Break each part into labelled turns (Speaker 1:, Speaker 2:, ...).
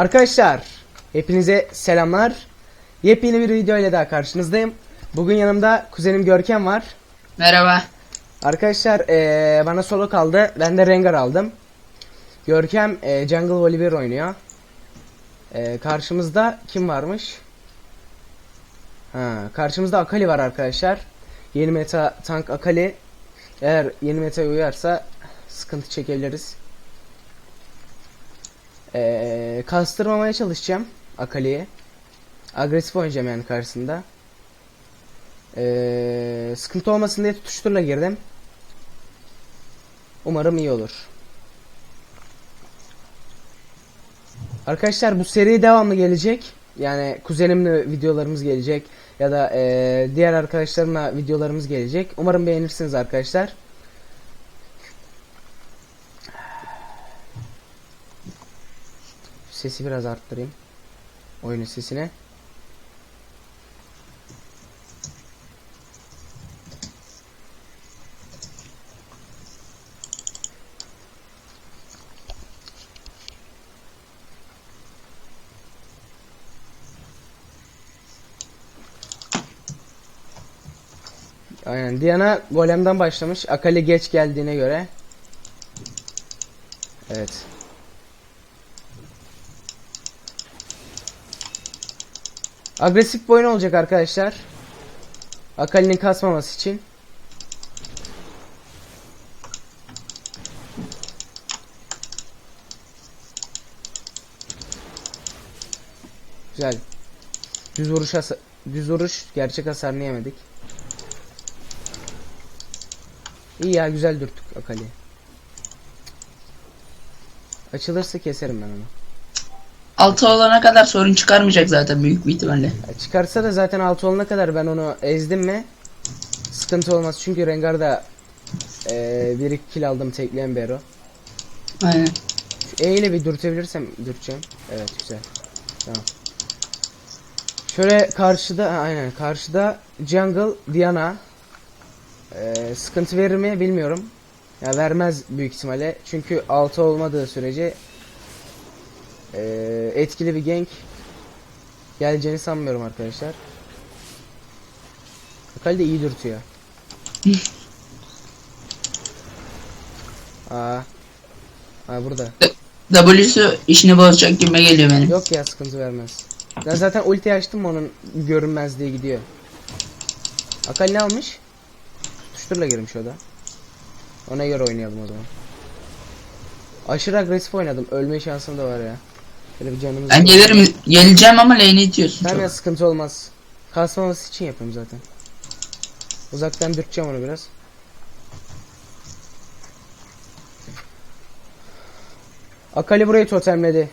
Speaker 1: Arkadaşlar hepinize selamlar. Yepyeni bir video ile daha karşınızdayım. Bugün yanımda kuzenim Görkem var.
Speaker 2: Merhaba.
Speaker 1: Arkadaşlar eee, bana solo kaldı. Ben de Rengar aldım. Görkem eee, Jungle Volibear oynuyor. Eee, karşımızda kim varmış? Ha, karşımızda Akali var arkadaşlar. Yeni meta tank Akali. Eğer yeni meta uyarsa sıkıntı çekebiliriz. Eee kastırmamaya çalışacağım Akali'yi. Agresif oynayacağım yani karşısında. Eee sıkıntı olmasın diye tutuşturla girdim. Umarım iyi olur. Arkadaşlar bu seri devamlı gelecek. Yani kuzenimle videolarımız gelecek ya da eee, diğer arkadaşlarımla videolarımız gelecek. Umarım beğenirsiniz arkadaşlar. Sesi biraz arttırayım. Oyunun sesine. Aynen. Diana golemden başlamış. Akali geç geldiğine göre. Evet. Agresif bir oyun olacak arkadaşlar. Akali'nin kasmaması için. Güzel. Düz vuruş düz vuruş gerçek hasarını yemedik. İyi ya güzel dürttük Akali. Açılırsa keserim ben onu.
Speaker 2: Altı olana kadar sorun çıkarmayacak zaten büyük bir ihtimalle.
Speaker 1: Çıkarsa da zaten altı olana kadar ben onu ezdim mi sıkıntı olmaz çünkü Rengar'da eee bir iki kill aldım tekleyen bir hero.
Speaker 2: Aynen.
Speaker 1: Şu E ile bir dürtebilirsem dürteceğim. Evet güzel. Tamam. Şöyle karşıda ha, aynen karşıda Jungle Diana Eee, sıkıntı verir mi bilmiyorum. Ya vermez büyük ihtimalle. Çünkü altı olmadığı sürece eee, etkili bir gank geleceğini sanmıyorum arkadaşlar. Akali de iyi dürtüyor. Aa. Aa burada.
Speaker 2: W'su işini bozacak gibi geliyor benim.
Speaker 1: Yok ya sıkıntı vermez. Ben zaten ulti açtım onun görünmezliği gidiyor. Akali ne almış? Tutuşturla girmiş o da. Ona göre oynayalım o zaman. Aşırı agresif oynadım. Ölme şansım da var ya. Böyle bir canımız
Speaker 2: Ben
Speaker 1: yok.
Speaker 2: gelirim, geleceğim ama lane'i itiyorsun
Speaker 1: Tamam
Speaker 2: çok.
Speaker 1: ya sıkıntı olmaz. Kasmaması için yapıyorum zaten. Uzaktan dürteceğim onu biraz. Akali burayı totemledi.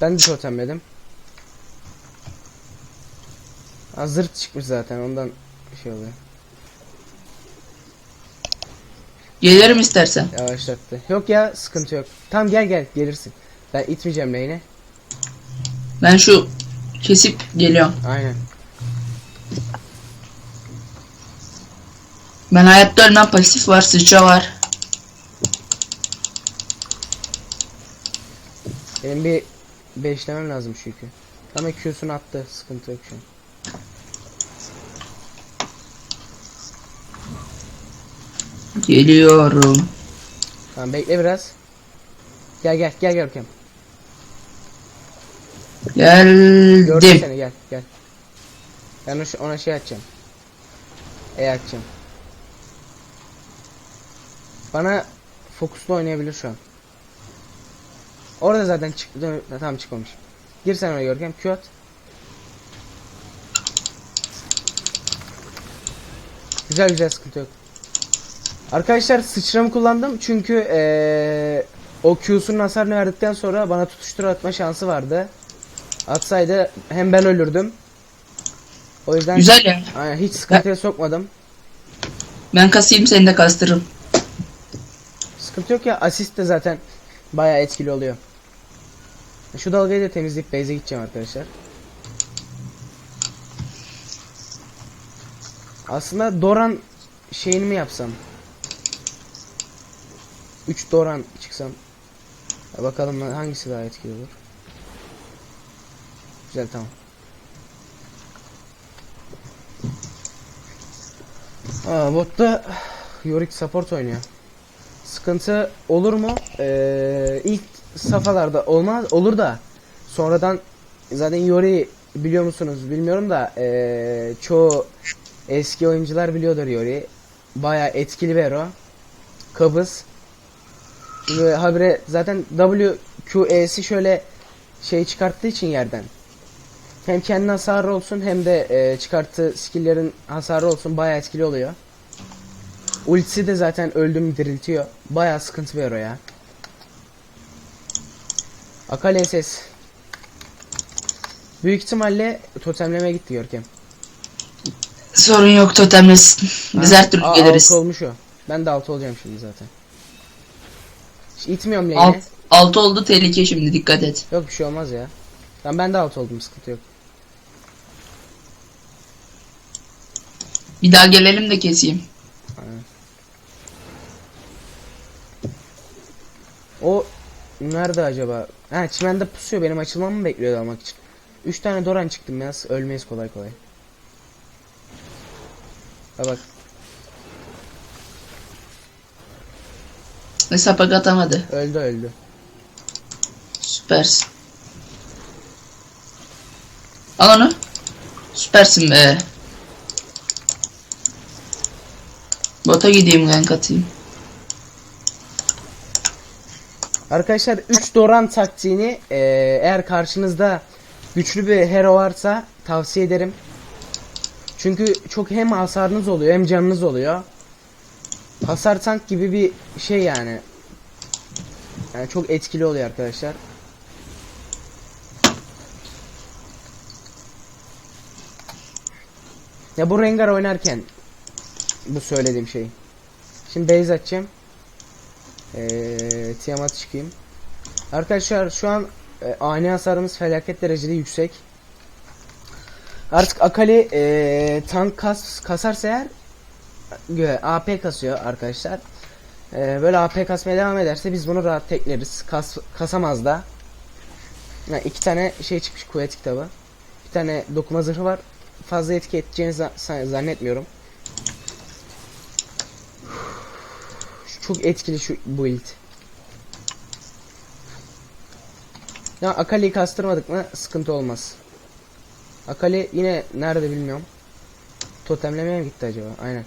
Speaker 1: Ben de totemledim. Ha, zırt çıkmış zaten ondan şey oluyor.
Speaker 2: Gelirim istersen.
Speaker 1: Yavaşlattı. Yok ya sıkıntı yok. Tamam gel gel gelirsin. Ben itmeyeceğim lane'i.
Speaker 2: Ben şu kesip geliyorum.
Speaker 1: Aynen.
Speaker 2: Ben hayatta ölmem pasif var, sıçra var.
Speaker 1: Benim bir beşlemem lazım çünkü. Ama Q'sunu attı. Sıkıntı yok şu an.
Speaker 2: Geliyorum.
Speaker 1: Tamam bekle biraz. Gel gel gel Görkem. Gördüm
Speaker 2: Geldim.
Speaker 1: seni gel gel. Ben o- ona şey atacağım. E atacağım. Bana fokuslu oynayabilir şu an. Orada zaten çıktı. Tamam çıkmamış. Gir sen oraya Görkem. Q. Güzel güzel sıkıntı yok. Arkadaşlar sıçramı kullandım çünkü eee o Q'sunun hasarını verdikten sonra bana tutuştur atma şansı vardı. Atsaydı hem ben ölürdüm. O yüzden
Speaker 2: Güzel ya.
Speaker 1: Aynen, hiç sıkıntıya sokmadım.
Speaker 2: Ben kasayım seni de kastırırım.
Speaker 1: Sıkıntı yok ya asist de zaten bayağı etkili oluyor. Şu dalgayı da temizleyip base'e gideceğim arkadaşlar. Aslında Doran şeyini mi yapsam? 3 Doran çıksam. Bakalım hangisi daha etkili olur. Güzel tamam. Aa, botta Yorick support oynuyor. Sıkıntı olur mu? Ee, ilk safhalarda olmaz olur da sonradan zaten Yori biliyor musunuz bilmiyorum da ee, çoğu eski oyuncular biliyordur Yori. Baya etkili bir hero. Kabız. Ve habire zaten WQE'si şöyle şey çıkarttığı için yerden. Hem kendi hasarı olsun hem de e, çıkarttığı skill'lerin hasarı olsun bayağı etkili oluyor. Ultisi de zaten öldüm diriltiyor. Bayağı sıkıntı hero ya. Akali SS. Büyük ihtimalle totemleme gitti Görkem.
Speaker 2: Sorun yok totemlesin. Biz her türlü geliriz.
Speaker 1: altı olmuş o. Ben de altı olacağım şimdi zaten. Hiç itmiyorum lane'i.
Speaker 2: Alt, altı oldu tehlike şimdi dikkat et.
Speaker 1: Yok bir şey olmaz ya. Ben ben de altı oldum sıkıntı yok.
Speaker 2: Bir daha gelelim de keseyim.
Speaker 1: O nerede acaba? Ha çimende pusuyor benim açılmamı mı bekliyor almak için? 3 tane Doran çıktım ya ölmeyiz kolay kolay. Ha bak
Speaker 2: Ve sapak atamadı.
Speaker 1: öldü öldü.
Speaker 2: Süpersin. Al onu. Süpersin be. Bota gideyim gank atayım.
Speaker 1: Arkadaşlar 3 Doran taktiğini e, eğer karşınızda güçlü bir hero varsa tavsiye ederim. Çünkü çok hem hasarınız oluyor hem canınız oluyor. Hasar tank gibi bir şey yani. Yani çok etkili oluyor arkadaşlar. Ya bu Rengar oynarken bu söylediğim şey. Şimdi base açacağım. Eee Tiamat çıkayım. Arkadaşlar şu an e, ani hasarımız felaket derecede yüksek. Artık Akali e, tank kas, kasarsa eğer AP kasıyor arkadaşlar. E, böyle AP kasmaya devam ederse biz bunu rahat tekleriz. Kas, kasamaz da. Ha, iki tane şey çıkmış kuvvet kitabı. Bir tane dokuma zırhı var. Fazla etki edeceğini za- zannetmiyorum. Çok etkili şu build. Ya Akali'yi kastırmadık mı sıkıntı olmaz. Akali yine nerede bilmiyorum. Totemlemeye mi gitti acaba? Aynen.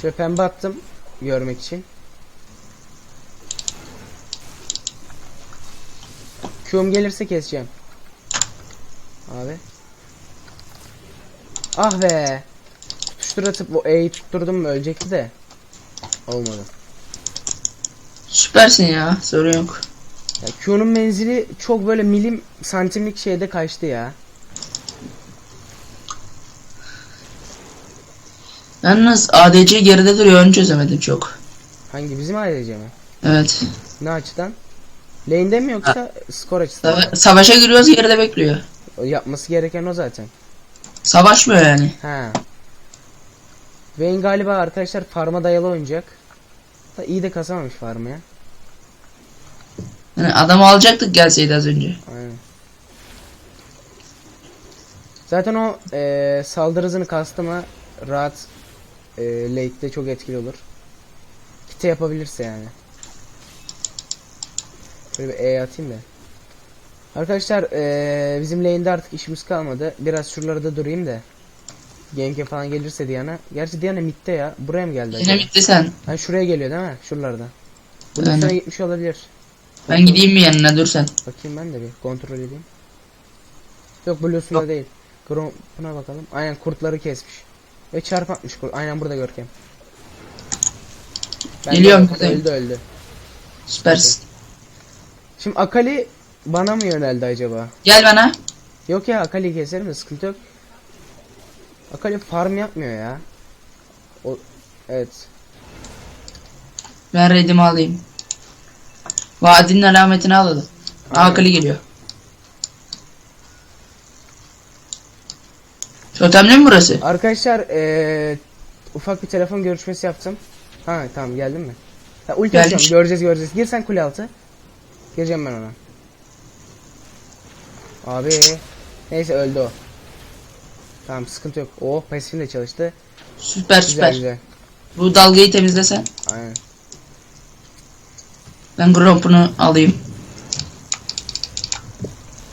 Speaker 1: Şöyle pembe attım görmek için. Q'um gelirse keseceğim. Abi. Ah be. Tutuştur atıp o E'yi tutturdum mu ölecekti de. Olmadı.
Speaker 2: Süpersin ya. Sorun yok.
Speaker 1: Ya Q'nun menzili çok böyle milim santimlik şeyde kaçtı ya.
Speaker 2: Yalnız ADC geride duruyor onu çözemedim çok.
Speaker 1: Hangi bizim ailece mi?
Speaker 2: Evet.
Speaker 1: Ne açıdan? Lane'de mi yoksa skor açısından?
Speaker 2: Sava- savaşa giriyoruz geride bekliyor.
Speaker 1: O yapması gereken o zaten.
Speaker 2: Savaşmıyor yani.
Speaker 1: Ha. Vayne galiba arkadaşlar farma dayalı oynayacak. Da iyi de kasamamış farmı ya.
Speaker 2: Yani adamı alacaktık gelseydi az önce.
Speaker 1: Aynen. Zaten o eee saldırı hızını kastı mı rahat eee late'de çok etkili olur. Kite yapabilirse yani. Şöyle bir E atayım da. Arkadaşlar eee bizim lane'de artık işimiz kalmadı. Biraz şuralarda durayım da. Gank'e falan gelirse Diana. Gerçi Diana midde ya. Buraya mı geldi
Speaker 2: Yine
Speaker 1: acaba?
Speaker 2: bitti sen.
Speaker 1: Ha şuraya geliyor değil mi? Şuralarda. Bunun
Speaker 2: Aynen.
Speaker 1: üstüne gitmiş olabilir.
Speaker 2: Ben gideyim mi yanına dur sen.
Speaker 1: Bakayım ben de bir kontrol edeyim. Yok Blue'sunda değil. Gromp'una bakalım. Aynen kurtları kesmiş. Ve çarp atmış kurt. Aynen burada Görkem. Ben de
Speaker 2: Geliyorum.
Speaker 1: Öldü öldü.
Speaker 2: Süpersin.
Speaker 1: Şimdi Akali bana mı yöneldi acaba?
Speaker 2: Gel bana.
Speaker 1: Yok ya Akali'yi keserim de sıkıntı yok. Akali farm yapmıyor ya. O evet.
Speaker 2: Ben redimi alayım. Vadinin alametini alalım.
Speaker 1: Aynen.
Speaker 2: Akali geliyor. Totemli mi burası?
Speaker 1: Arkadaşlar eee ufak bir telefon görüşmesi yaptım. Ha tamam geldin mi? Ha, ulti
Speaker 2: Geldim.
Speaker 1: Göreceğiz göreceğiz. Gir sen kule altı. Gireceğim ben ona. Abi. Neyse öldü o. Tamam sıkıntı yok. Oh pasifin de çalıştı.
Speaker 2: Süper süper.
Speaker 1: güzel.
Speaker 2: Bu dalgayı temizlesen.
Speaker 1: Aynen.
Speaker 2: Ben Gromp'unu alayım.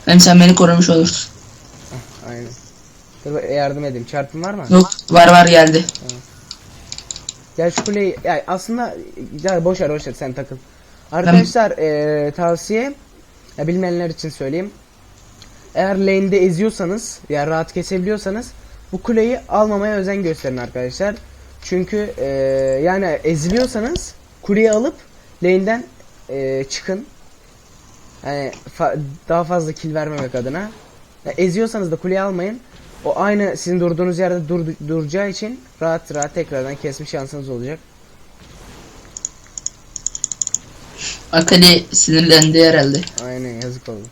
Speaker 2: Hem sen beni korumuş olursun.
Speaker 1: Aynen. Dur yardım edeyim. Çarpım var mı?
Speaker 2: Yok var var geldi.
Speaker 1: Gel şu kuleyi ya aslında ya boş ver boş ver sen takıl. Arkadaşlar eee, tavsiye ya bilmeyenler için söyleyeyim. Eğer lane'de eziyorsanız ya rahat kesebiliyorsanız bu kuleyi almamaya özen gösterin arkadaşlar. Çünkü eee, yani eziliyorsanız kuleyi alıp lane'den eee, çıkın. Yani fa- daha fazla kill vermemek adına. Ya eziyorsanız da kuleyi almayın. O aynı sizin durduğunuz yerde dur, duracağı için rahat rahat tekrardan kesme şansınız olacak.
Speaker 2: Akali sinirlendi herhalde.
Speaker 1: Aynen yazık oldu.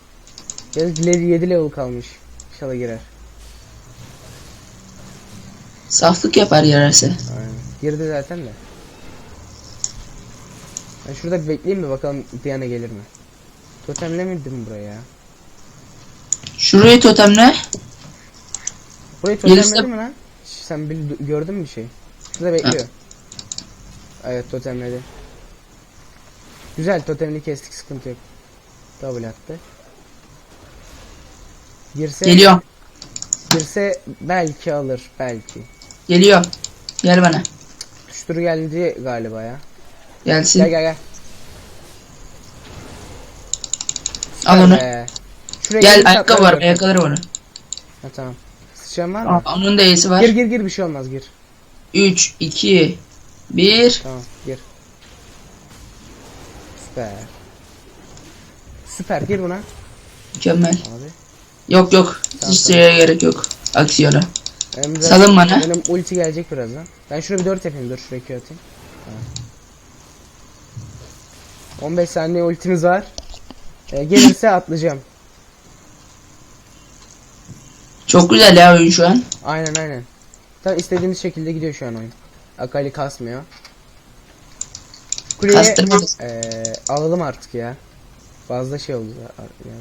Speaker 1: Yazık 7 level kalmış. İnşallah girer.
Speaker 2: Saflık yapar yararsa.
Speaker 1: Aynen. Girdi zaten de. Ben şurada bir bekleyeyim de bakalım Diana gelir mi? Totemlemedim buraya ya.
Speaker 2: Şurayı totemle.
Speaker 1: Burayı totemledin mi lan? Sen bil, gördün mü bir şey? Şurada bekliyor. Evet totemledi. Güzel totemini kestik sıkıntı yok. Double attı. Girse,
Speaker 2: Geliyorum.
Speaker 1: girse belki alır belki.
Speaker 2: Geliyorum. Gel bana.
Speaker 1: Tuşturu geldi galiba ya.
Speaker 2: Gelsin.
Speaker 1: Gel gel gel.
Speaker 2: Al onu.
Speaker 1: Şuraya
Speaker 2: Gel ayakkabı var. Yakalarım onu.
Speaker 1: Ha tamam. Sıçan var mı?
Speaker 2: Onun da iyisi var.
Speaker 1: Gir gir gir bir şey olmaz gir.
Speaker 2: 3, 2, 1.
Speaker 1: Tamam gir. Süper. Süper gir buna.
Speaker 2: Mükemmel.
Speaker 1: Abi.
Speaker 2: Yok yok.
Speaker 1: Tamam,
Speaker 2: Hiç şeye gerek yok. Aksiyona.
Speaker 1: Benim
Speaker 2: Salın bana.
Speaker 1: Benim ulti gelecek birazdan. Ben şuraya bir 4 yapayım dur şuraya Q atayım. Tamam. 15 saniye ultimiz var. Ee, gelirse atlayacağım.
Speaker 2: Çok güzel ya oyun şu an.
Speaker 1: Aynen aynen. Tam istediğiniz şekilde gidiyor şu an oyun. Akali kasmıyor. Kuleye
Speaker 2: Kastırmadı.
Speaker 1: eee, alalım artık ya. Fazla şey oldu ya. ya.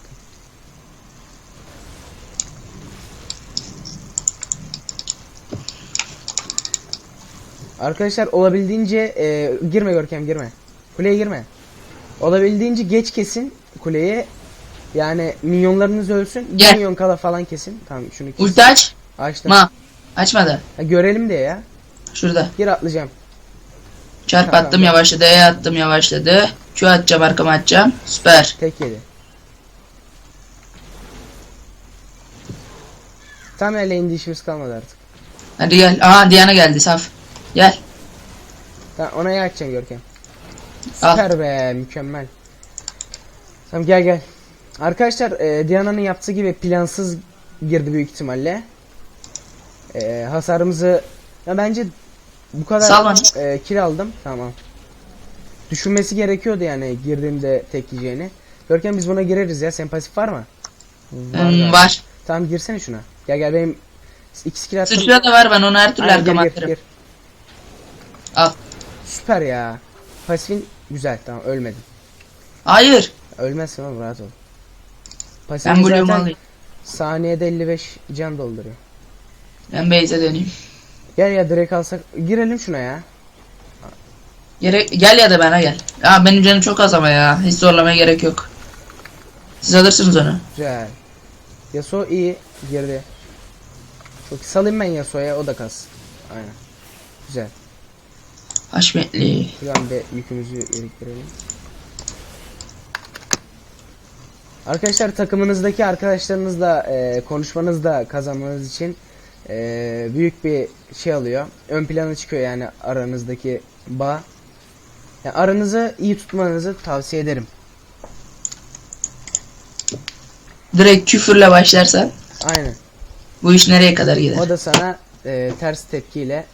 Speaker 1: Arkadaşlar olabildiğince eee, girme Görkem girme. Kuleye girme. Olabildiğince geç kesin kuleye. Yani minyonlarınız ölsün. Bir
Speaker 2: Gel.
Speaker 1: milyon kala falan kesin. Tamam şunu kes.
Speaker 2: Ulti aç.
Speaker 1: Açtım.
Speaker 2: Ma. Açmadı.
Speaker 1: Ha, görelim diye ya.
Speaker 2: Şurada.
Speaker 1: Gir atlayacağım.
Speaker 2: Çarp
Speaker 1: Tamam.
Speaker 2: attım yavaşladı. E attım yavaşladı. Q atacağım arkama atacağım. Süper.
Speaker 1: Tek yedi. Tam ele indi işimiz kalmadı artık.
Speaker 2: Hadi gel. Aha Diana geldi saf. Gel.
Speaker 1: Tamam ona ya açacaksın Görkem.
Speaker 2: Al.
Speaker 1: Süper be mükemmel. Tamam gel gel. Arkadaşlar e, Diana'nın yaptığı gibi plansız girdi büyük ihtimalle. E, hasarımızı ya bence bu kadar e, kill aldım. Tamam. Düşünmesi gerekiyordu yani girdiğimde tek yiyeceğini. Görkem biz buna gireriz ya. Senin pasif var mı?
Speaker 2: Hmm,
Speaker 1: galiba.
Speaker 2: var.
Speaker 1: Tamam girsene şuna. Gel gel benim iki skill attım.
Speaker 2: Sıçra da var ben onu her türlü
Speaker 1: Aynen, gir, gir,
Speaker 2: atarım.
Speaker 1: gir. Süper ya. Pasifin güzel tamam ölmedin.
Speaker 2: Hayır.
Speaker 1: Ölmezsin oğlum rahat ol. Pasifin
Speaker 2: Ben
Speaker 1: zaten
Speaker 2: alayım.
Speaker 1: saniyede 55 can dolduruyor.
Speaker 2: Ben base'e döneyim.
Speaker 1: Gel ya direkt alsak girelim şuna ya.
Speaker 2: Gerek, gel ya da bana gel. Ya benim canım çok az ama ya. Hiç zorlamaya gerek yok. Siz alırsınız onu.
Speaker 1: Güzel. Yasuo iyi girdi. Çok salayım ben Yasuo'ya o da kas. Aynen. Güzel.
Speaker 2: Haşmetli.
Speaker 1: Şuradan bir yükümüzü biriktirelim. Arkadaşlar takımınızdaki arkadaşlarınızla e, konuşmanızda kazanmanız için e, büyük bir şey alıyor. Ön plana çıkıyor yani aranızdaki bağ. Yani aranızı iyi tutmanızı tavsiye ederim.
Speaker 2: Direkt küfürle başlarsan
Speaker 1: Aynen.
Speaker 2: bu iş nereye kadar gider?
Speaker 1: O da sana e, ters tepkiyle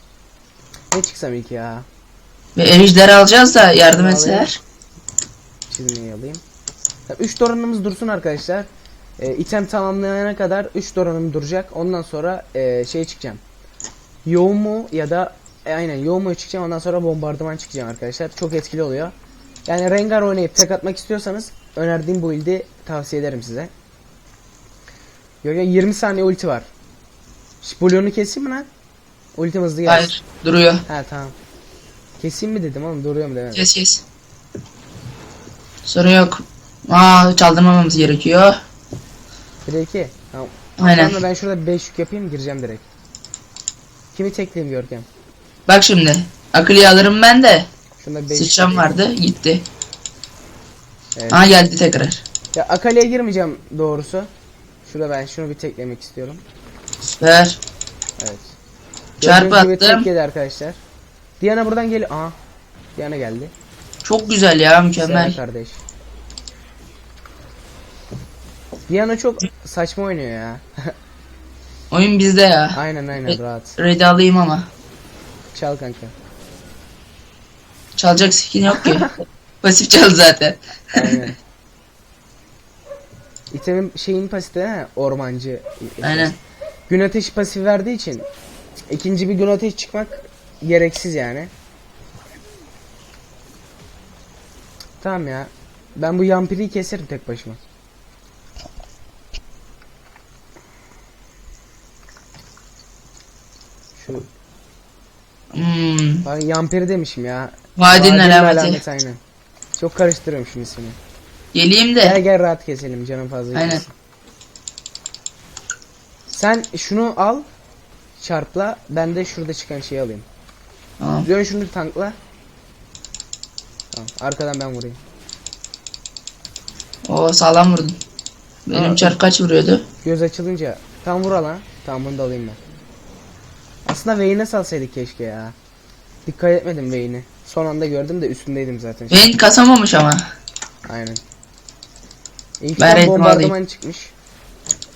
Speaker 1: ne çıksam ilk ya.
Speaker 2: Ve ejder alacağız da yardım
Speaker 1: Alayım.
Speaker 2: etseler.
Speaker 1: Çizmeyi alayım. 3 doranımız dursun arkadaşlar. E, item tamamlayana kadar 3 doranım duracak. Ondan sonra e, şey çıkacağım. Yoğun mu ya da e, aynen yoğun mu çıkacağım. Ondan sonra bombardıman çıkacağım arkadaşlar. Çok etkili oluyor. Yani Rengar oynayıp tek atmak istiyorsanız önerdiğim bu build'i tavsiye ederim size. Görkem 20 saniye ulti var. Şu Blue'nu keseyim mi lan? Ultim hızlı gelsin.
Speaker 2: Hayır. Duruyor.
Speaker 1: Ha tamam. Keseyim mi dedim oğlum duruyor mu demedim.
Speaker 2: Kes kes. Sorun yok. Aa çaldırmamamız gerekiyor.
Speaker 1: 1'e 2. Tamam.
Speaker 2: Aynen.
Speaker 1: Sonra ben şurada 5 yük yapayım gireceğim direkt. Kimi tekleyeyim Görkem?
Speaker 2: Bak şimdi. Akıllı alırım ben de.
Speaker 1: Şunda 5
Speaker 2: Sıçram vardı. Gitti.
Speaker 1: Evet.
Speaker 2: Aa geldi tekrar.
Speaker 1: Ya Akali'ye girmeyeceğim doğrusu. Şurada ben şunu bir teklemek istiyorum.
Speaker 2: Süper.
Speaker 1: Evet.
Speaker 2: Çarpı attım.
Speaker 1: tek yedi arkadaşlar. Diana buradan gel. Aa. Diana geldi.
Speaker 2: Çok güzel ya mükemmel.
Speaker 1: kardeş. Diana çok saçma oynuyor ya.
Speaker 2: Oyun bizde ya.
Speaker 1: aynen aynen
Speaker 2: Evet.
Speaker 1: rahat.
Speaker 2: Ready alayım ama.
Speaker 1: Çal kanka.
Speaker 2: Çalacak skin yok ki. Pasif çal zaten.
Speaker 1: Aynen. İtemin şeyin pasifi ha ormancı.
Speaker 2: Aynen.
Speaker 1: Gün ateşi pasif verdiği için ikinci bir gün ateş çıkmak gereksiz yani. Tamam ya. Ben bu yampiriyi keserim tek başıma. Şu
Speaker 2: Hmm.
Speaker 1: Ay yampiri demişim ya.
Speaker 2: Vadinin alameti.
Speaker 1: aynen. Çok karıştırıyorum şimdi ismini.
Speaker 2: Geleyim
Speaker 1: Gel
Speaker 2: de.
Speaker 1: gel rahat keselim canım fazla
Speaker 2: Aynen.
Speaker 1: gitmesin. Sen şunu al. Çarpla. Ben de şurada çıkan şeyi alayım.
Speaker 2: Tamam.
Speaker 1: Dön şunu tankla. Tamam. Arkadan ben vurayım.
Speaker 2: Oo sağlam vurdun. Benim
Speaker 1: Aa.
Speaker 2: kaç vuruyordu?
Speaker 1: Göz açılınca tam vur lan. Tamam bunu da alayım ben. Aslında Vayne'e salsaydık keşke ya. Dikkat etmedim Vayne'i. Son anda gördüm de üstündeydim zaten.
Speaker 2: Beyin kasamamış ama.
Speaker 1: Aynen. İlk
Speaker 2: Ben
Speaker 1: bombardıman çıkmış.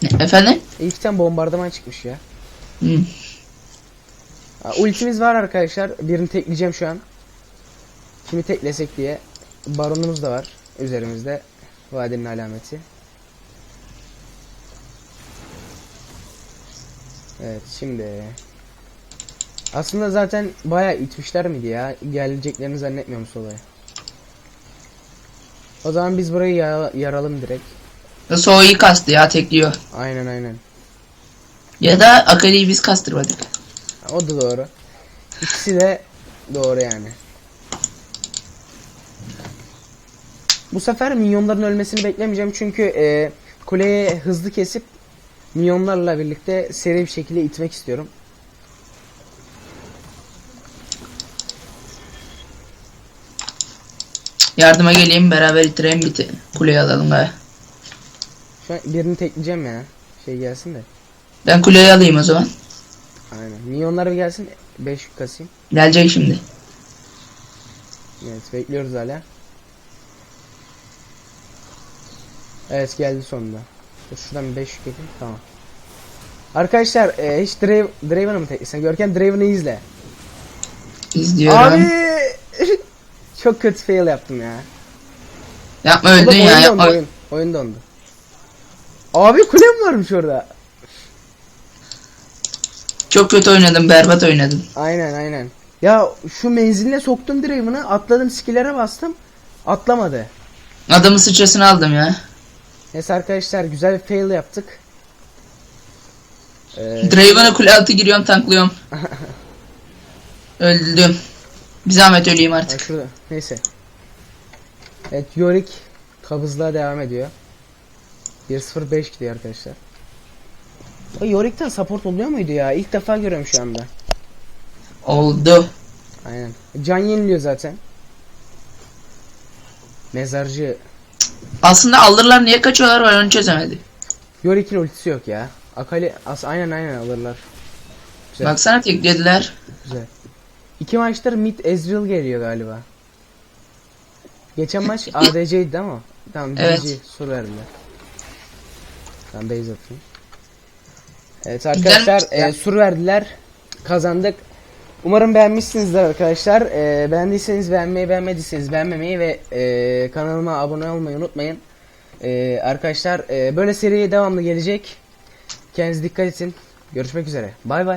Speaker 2: Ne, efendim?
Speaker 1: İlk tam bombardıman çıkmış ya.
Speaker 2: Hmm.
Speaker 1: Ultimiz var arkadaşlar. Birini tekleyeceğim şu an. Kimi teklesek diye. Baronumuz da var üzerimizde. Vadinin alameti. Evet şimdi. Aslında zaten bayağı itmişler miydi ya? Geleceklerini zannetmiyorum solaya. O zaman biz burayı yara- yaralım direkt.
Speaker 2: Soğuyu kastı ya tekliyor.
Speaker 1: Aynen aynen.
Speaker 2: Ya da Akali'yi biz kastırmadık.
Speaker 1: O da doğru. İkisi de doğru yani. Bu sefer minyonların ölmesini beklemeyeceğim çünkü e, kuleye hızlı kesip minyonlarla birlikte seri bir şekilde itmek istiyorum.
Speaker 2: Yardıma geleyim beraber itirelim bir kuleyi alalım gaya.
Speaker 1: Şu an birini tekleyeceğim ya. Şey gelsin de.
Speaker 2: Ben kuleyi alayım o zaman.
Speaker 1: Aynen. Minyonlar bir gelsin. 5 yük kasayım.
Speaker 2: Gelecek şimdi.
Speaker 1: Evet bekliyoruz hala. Evet geldi sonunda. Dur şuradan 5 yük yapayım. Tamam. Arkadaşlar e, hiç Draven, Draven'ı mı teklesen? Görken Draven'ı izle.
Speaker 2: İzliyorum.
Speaker 1: Abi çok kötü fail yaptım ya.
Speaker 2: Yapma öldün ya yapma.
Speaker 1: oyun, oyun dondu. Abi kulem varmış orada.
Speaker 2: Çok kötü oynadım berbat oynadım.
Speaker 1: Aynen aynen. Ya şu menziline soktum Draven'ı atladım skillere bastım. Atlamadı.
Speaker 2: Adamın sıçrasını aldım ya.
Speaker 1: Neyse arkadaşlar güzel bir fail yaptık. Ee,
Speaker 2: Draven'a kule altı giriyorum tanklıyorum. Öldüm. Bir zahmet öleyim
Speaker 1: ha,
Speaker 2: artık.
Speaker 1: şurada. Neyse. Evet Yorick kabızlığa devam ediyor. 1-0-5 gidiyor arkadaşlar. O Yorick'ten support oluyor muydu ya? İlk defa görüyorum şu anda.
Speaker 2: Oldu.
Speaker 1: Aynen. Can yeniliyor zaten. Mezarcı.
Speaker 2: Aslında alırlar niye kaçıyorlar ben onu çözemedim.
Speaker 1: Yorick'in ultisi yok ya. Akali as aynen aynen alırlar. Güzel.
Speaker 2: Baksana teklediler.
Speaker 1: Güzel. İki maçtır mid Ezreal geliyor galiba. Geçen maç ADC'ydi ama. Tamam
Speaker 2: Evet.
Speaker 1: GG sur verdiler. Tamam base atayım. Evet arkadaşlar
Speaker 2: Güzel.
Speaker 1: e, sur verdiler. Kazandık. Umarım beğenmişsinizdir arkadaşlar. E, beğendiyseniz beğenmeyi, beğenmediyseniz beğenmemeyi ve e, kanalıma abone olmayı unutmayın. E, arkadaşlar e, böyle seriye devamlı gelecek. Kendinize dikkat edin. Görüşmek üzere. Bay bay.